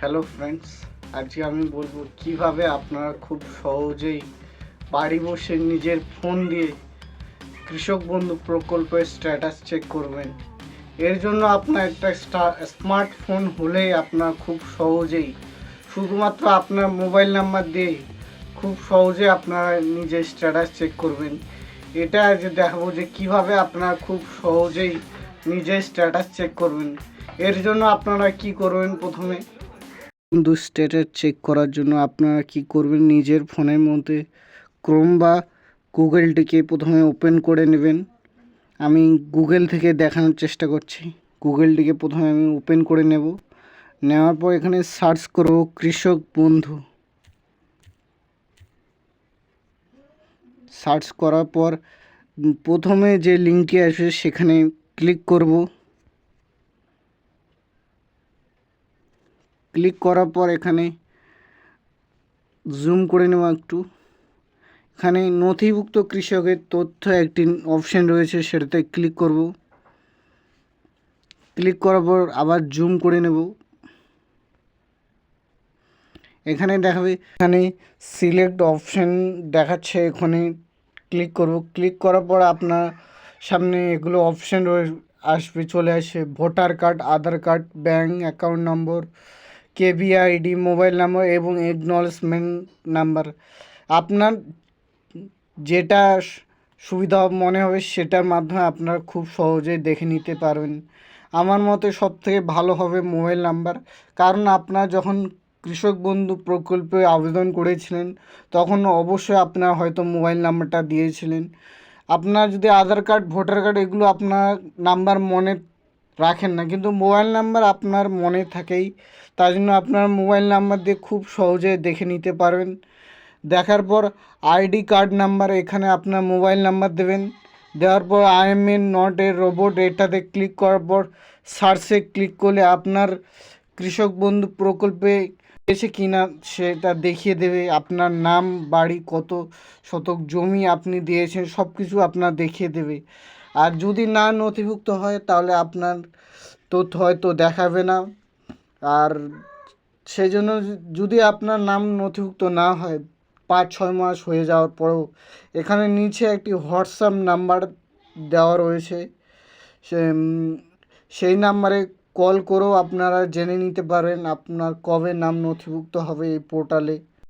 Hello friends আজকে আমি বলব কীভাবে আপনারা খুব সহজেই বাড়ি বসে নিজের ফোন দিয়ে কৃষক বন্ধু প্রকল্পের স্ট্যাটাস চেক করবেন। এর জন্য আপনার একটা স্মার্টফোন হলেই আপনার খুব সহজেই, শুধুমাত্র আপনার মোবাইল নাম্বার দিয়ে খুব সহজে আপনারা নিজের স্ট্যাটাস চেক করবেন। এটা যে দেখাবো যে কীভাবে আপনারা খুব সহজেই নিজের স্ট্যাটাস চেক করবেন। এর জন্য আপনারা কি করবেন প্রথমে বন্ধু স্ট্যাটাস চেক করার জন্য আপনারা কি করবেন? নিজের ফোনের মধ্যে ক্রোম বা গুগলটিকে প্রথমে ওপেন করে নেবেন। আমি গুগল থেকে দেখানোর চেষ্টা করছি। গুগলটিকে প্রথমে আমি ওপেন করে নেব। নেওয়ার পর এখানে সার্চ করব কৃষক বন্ধু। সার্চ করার পর প্রথমে যে লিঙ্কটি আসবে সেখানে ক্লিক করব। ক্লিক করার পর এখানে জুম করে নেব একটু। এখানে নথিভুক্ত কৃষকের তথ্য একটি অপশন রয়েছে, সেটাতে ক্লিক করব। ক্লিক করার পর আবার জুম করে নেব। এখানে দেখাবে, এখানে সিলেক্ট অপশন দেখাচ্ছে, এখানে ক্লিক করব। ক্লিক করার পর আপনার সামনে এগুলো অপশন রয়ে, আসবে, চলে আসে। Voter card Aadhaar card bank account number KBID mobile number এবং একনলেজমেন্ট নাম্বার আপনার যেটা সুবিধা মনে হবে সেটার মাধ্যমে আপনারা খুব সহজেই দেখে নিতে পারবেন। আমার মতে সব থেকে ভালো হবে মোবাইল নাম্বার কারণ আপনার যখন কৃষক বন্ধু প্রকল্পে আবেদন করেছিলেন, তখন অবশ্যই আপনার হয়তো মোবাইল নাম্বারটা দিয়েছিলেন। আপনার যদি আধার কার্ড ভোটার কার্ড এগুলো আপনার নাম্বার মনে রাখেন না। কিন্তু মোবাইল নাম্বার আপনার মনে থাকেই। তার জন্য আপনার মোবাইল নাম্বার দিয়ে খুব সহজে দেখে নিতে পারবেন। দেখার পর আইডি কার্ড নাম্বার এখানে আপনার মোবাইল নাম্বার দেবেন। দেওয়ার পর আই এম এন নট এ রোবট এটাতে ক্লিক করার পর সার্চে ক্লিক করলে আপনার কৃষক বন্ধু প্রকল্পে এসে কিনা সেটা দেখিয়ে দেবে। আপনার নাম, বাড়ি, কত শতক জমি আপনি দিয়েছেন সব কিছু আপনার দেখিয়ে দেবে। আর যদি না নথিভুক্ত হয়, তাহলে আপনার তথ্য হয়তো দেখাবে না। আর সেই জন্য যদি আপনার নাম নথিভুক্ত না হয়, পাঁচ, ছয় মাস হয়ে যাওয়ার পরেও এখানে নিচে একটি হোয়াটসঅ্যাপ নাম্বার দেওয়া রয়েছে। সেই নাম্বারে কল করেও আপনারা জেনে নিতে পারেন আপনার কবে নাম নথিভুক্ত হবে এই পোর্টালে।